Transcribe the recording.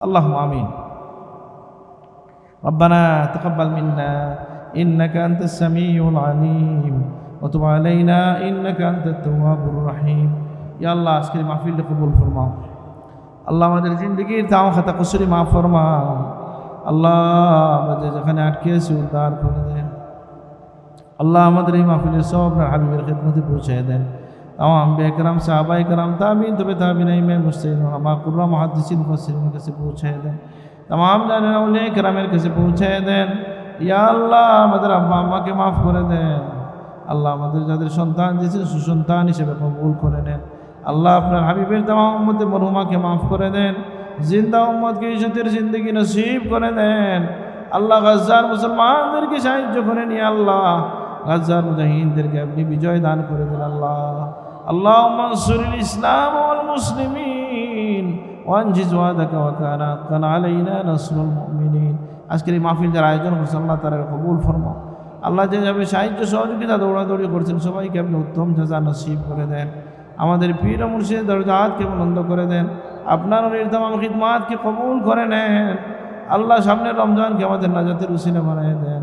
اللهم آمين ربنا تقبل منا إنك أنت السميع العليم وتب علينا إنك أنت التواب الرحيم يا الله আজকের মাহফিল কবুল ফরমাও আল্লাহ আমাদের জিন্দগির তাও খাতা কসুরি মাফ ফরমাও আল্লাহ আমাদের যেখানে আটকে আছি উদ্ধার করে দেন আল্লাহ আমাদের এই মাহফিলের সব হাবিবের খেদমতে পৌঁছে দেন তাম বেকরাম সাহাবাই কারাম, তাবিন, তবে তাবিন, ইমাম মুস্তাহিদ আমা কুররা মুহাদ্দিসিন মুফাসসিরিনের কাছে পৌঁছে দেন। তাম জানেন আউলিয়া কেরামের কাছে পৌঁছে দেন। ইয়া আল্লাহ, আমাদের আব্বা আম্মাকে মাফ করে দেন। আল্লাহ আমাদের যাদের সন্তান দিয়েছেন, সুসন্তান হিসেবে কবুল করে নেন। আল্লাহ আপনার হাবিবের তামা উম্মতে মরহুমাকে মাফ করে দেন। জিন্দা উম্মদকে ইজ্জতের জিন্দগি নসিব করে দেন। আল্লাহ গাজ্জার মুসলমানদেরকে সাহায্য করে নিয়ে আল্লাহ গাজ্জার মুজাহিনদেরকে আপনি বিজয় দান করে দেন আল্লাহ। আল্লাহ মনসুর ইসলাম মুসলিমিন ওয়ানজিজ ওয়াদাকা ওয়া কানা আলাইনা নাসরুল মুমিনিন। আজকের এই মাহফিল যার আয়োজন করছে, আল্লাহ তারা কবুল ফরমাও। আল্লাহ যে যাবে সাহায্য সহযোগিতা দৌড়াদৌড়ি করছেন, সবাইকে আপনি উত্তম যাজা নসিব করে দেন। আমাদের পীর মুর্শিদ দরজাতকে বন্ধ করে দেন। আপনার নির্দাম খিদমাতকে কবুল করে নেন। আল্লাহ সামনে রমজানকে আমাদের নাজাতের উসিলে বানিয়ে দেন।